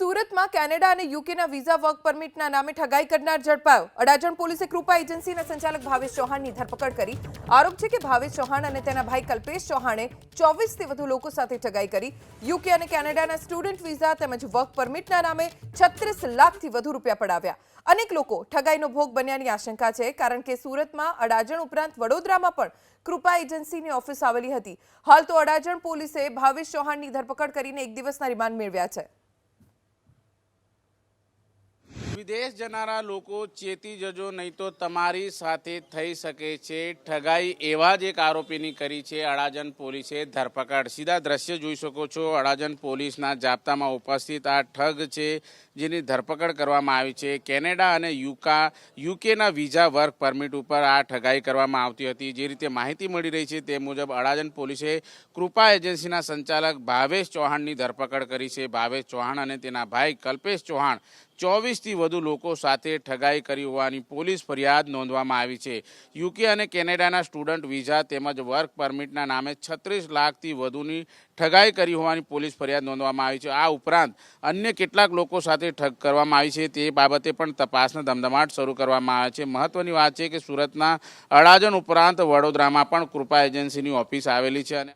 સુરતમાં કેનેડા અને યુકેના visa work પરમિટના નામે ઠગાઈ કરનાર ઝડપાયો. અડાજણ પોલીસે કૃપા એજન્સીના સંચાલક ભાવેશ ચૌહાણની ધરપકડ કરી. આરોપ છે કે ભાવેશ ચૌહાણ અને તેના ભાઈ કલ્પેશ ચૌહાણે ચોવીસથી વધુ લોકો સાથે ઠગાઈ કરી. યુકે અને કેનેડાના સ્ટુડન્ટ વિઝા તેમજ વર્ક પરમિટના નામે છત્રીસ લાખથી વધુ રૂપિયા પડાવ્યા. અનેક લોકો ઠગાઈનો ભોગ બન્યાની આશંકા છે, કારણ કે સુરતમાં અડાજણ ઉપરાંત વડોદરામાં પણ કૃપા એજન્સીની ઓફિસ આવેલી હતી. હાલ તો અડાજણ પોલીસે ભાવેશ ચૌહાણની ધરપકડ કરીને એક દિવસના રિમાન્ડ મેળવ્યા છે. વિદેશ જનારા લોકો ચેતી જજો નહીં તો તમારી સાથે થઈ શકે છે. ઠગાઈ એવા જ એક આરોપીની કરી છે અડાજન પોલીસે ધરપકડ. સીધા દ્રશ્ય જોઈ શકો છો અડાજન પોલીસના જાપ્તામાં ઉપસ્થિત આ ઠગ છે, જેની ધરપકડ કરવામાં આવી છે. કેનેડા અને યુકા, યુકેના વિઝા વર્ક પરમિટ ઉપર આ ઠગાઈ કરવામાં આવતી હતી. જે રીતે માહિતી મળી રહી છે તે મુજબ અડાજન પોલીસે કૃપા એજન્સીના સંચાલક ભાવેશ ચૌહાણની ધરપકડ કરી છે. ભાવેશ ચૌહાણ અને તેના ભાઈ કલ્પેશ ચૌહાણ ચોવીસથી વધુ લોકો સાથે ઠગાઈ કરી હોવાની પોલીસ ફરિયાદ નોંધવામાં આવી છે. યુકે અને કેનેડાના સ્ટુડન્ટ વિઝા તેમજ વર્ક પરમિટના નામે છત્રીસ લાખથી વધુની ઠગાઈ કરી હોવાની પોલીસ ફરિયાદ નોંધવામાં આવી છે. આ ઉપરાંત અન્ય કેટલાક લોકો સાથે ઠગ કરવામાં આવી છે. તે બાબતે પણ તપાસનો ધમધમાટ શરૂ કરવામાં આવે છે. મહત્વની વાત છે કે સુરતના અડાજણ ઉપરાંત વડોદરામાં પણ કૃપા એજન્સીની ઓફિસ આવેલી છે અને